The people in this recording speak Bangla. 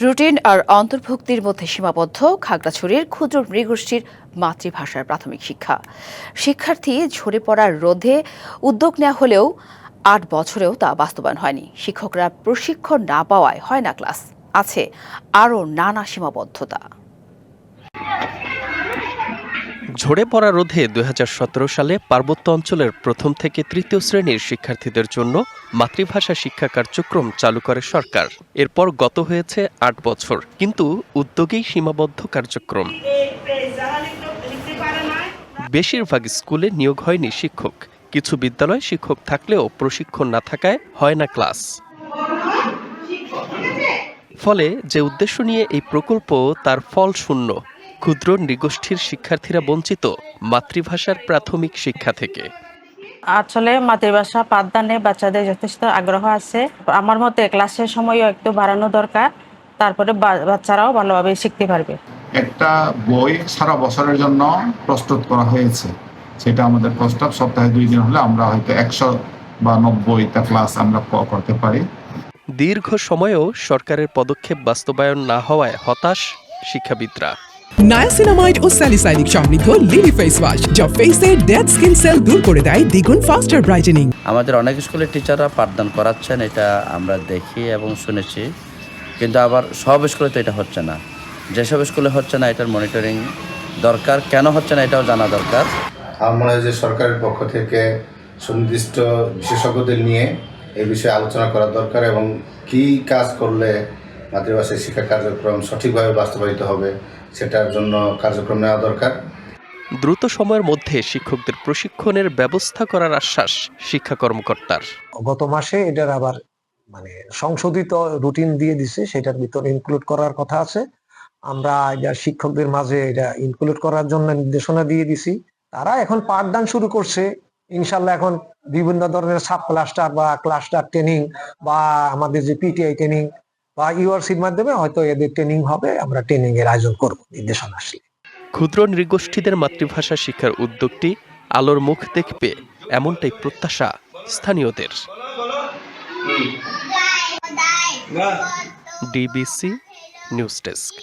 রুটিন আর অন্তর্ভুক্তির মধ্যে সীমাবদ্ধ খাগড়াছড়ির ক্ষুদ্র নৃগোষ্ঠীর মাতৃভাষার প্রাথমিক শিক্ষা। শিক্ষার্থী ঝরে পড়ার রোধে উদ্যোগ নেওয়া হলেও আট বছরেও তা বাস্তবায়ন হয়নি। শিক্ষকরা প্রশিক্ষণ না পাওয়ায় হয় না ক্লাস। আছে আরও নানা সীমাবদ্ধতা। ঝরে পড়া রোধে দু হাজার সতেরো সালে পার্বত্য অঞ্চলের প্রথম থেকে তৃতীয় শ্রেণির শিক্ষার্থীদের জন্য মাতৃভাষা শিক্ষা কার্যক্রম চালু করে সরকার। এরপর গত হয়েছে আট বছর, কিন্তু উদ্যোগেই সীমাবদ্ধ কার্যক্রম। বেশিরভাগ স্কুলে নিয়োগ হয়নি শিক্ষক। কিছু বিদ্যালয় শিক্ষক থাকলেও প্রশিক্ষণ না থাকায় হয় না ক্লাস। ফলে যে উদ্দেশ্য নিয়ে এই প্রকল্প, তার ফল শূন্য। ক্ষুদ্র নৃগোষ্ঠীর শিক্ষার্থীরা বঞ্চিত মাতৃভাষার প্রাথমিক শিক্ষা থেকে। আসলে মাতৃভাষা পাঠদানে বাচ্চাদের যথেষ্ট আগ্রহ আছে। আমার মতে ক্লাসের সময়ও একটু বাড়ানো দরকার তারপরে বা- বাচ্চারাও ভালোভাবে শিখতে পারবে। একটা বই সারা বছরের জন্য প্রস্তুত করা হয়েছে। সেটা আমাদের প্রস্তাব সপ্তাহে দুই দিন হলে আমরা হয়তো একশো বা নব্বইটা ক্লাস আমরা করতে পারি। দীর্ঘ সময়েও সরকারের পদক্ষেপ বাস্তবায়ন না হওয়ায় হতাশ শিক্ষাবিদরা। নায়াসিনামাইড ও স্যালিসাইনিক সমৃদ্ধ লিলি ফেস ওয়াশ যা ফেসের ডেড স্কিন সেল দূর করে দেয় দ্বিগুণ ফাস্টার ব্রাইটেনিং আমাদের অনেক স্কুলের টিচাররা পাঠদান করাচ্ছেন এটা আমরা দেখি এবং শুনেছি। কিন্তু আবার সব স্কুলে তো এটা হচ্ছে না। যেসব স্কুলে হচ্ছে না এটার মনিটরিং দরকার। কেন হচ্ছে না এটাও জানা দরকার। আমরা যে সরকারের পক্ষ থেকে সুনির্দিষ্ট বিশেষজ্ঞদের নিয়ে এই বিষয়ে আলোচনা করা দরকার এবং কী কাজ করলে মাতৃভাষায় শিক্ষা কার্যক্রম সঠিকভাবে বাস্তবায়িত হবে সেটার জন্য কার্যক্রম নেওয়া দরকার। দ্রুত সময়ের মধ্যে শিক্ষকদের প্রশিক্ষণের ব্যবস্থা করার আশ্বাস শিক্ষা কর্মকর্তার। গত মাসে এটার আবার মানে সংশোধিত রুটিন দিয়ে দিছে সেটার ভিতরে ইনক্লুড করার কথা আছে। আমরা এটা শিক্ষকদের মাঝে এটা ইনক্লুড করার জন্য নির্দেশনা দিয়ে দিছি। তারা এখন পাঠদান শুরু করছে। ইনশাল্লাহ এখন বিভিন্ন ধরনের সাব ক্লাস্টার বা ক্লাস্টার ট্রেনিং বা আমাদের যে পিটিআই ট্রেনিং বা ইউআরসির মাধ্যমে হয়তো এদের ট্রেনিং হবে আমরা ট্রেনিং এর আয়োজন করব নির্দেশনা আসলে। ক্ষুদ্র নৃগোষ্ঠীদের মাতৃভাষা শিক্ষার উদ্যোগটি আলোর মুখ দেখবে এমনটাই প্রত্যাশা স্থানীয়দের। DBC news desk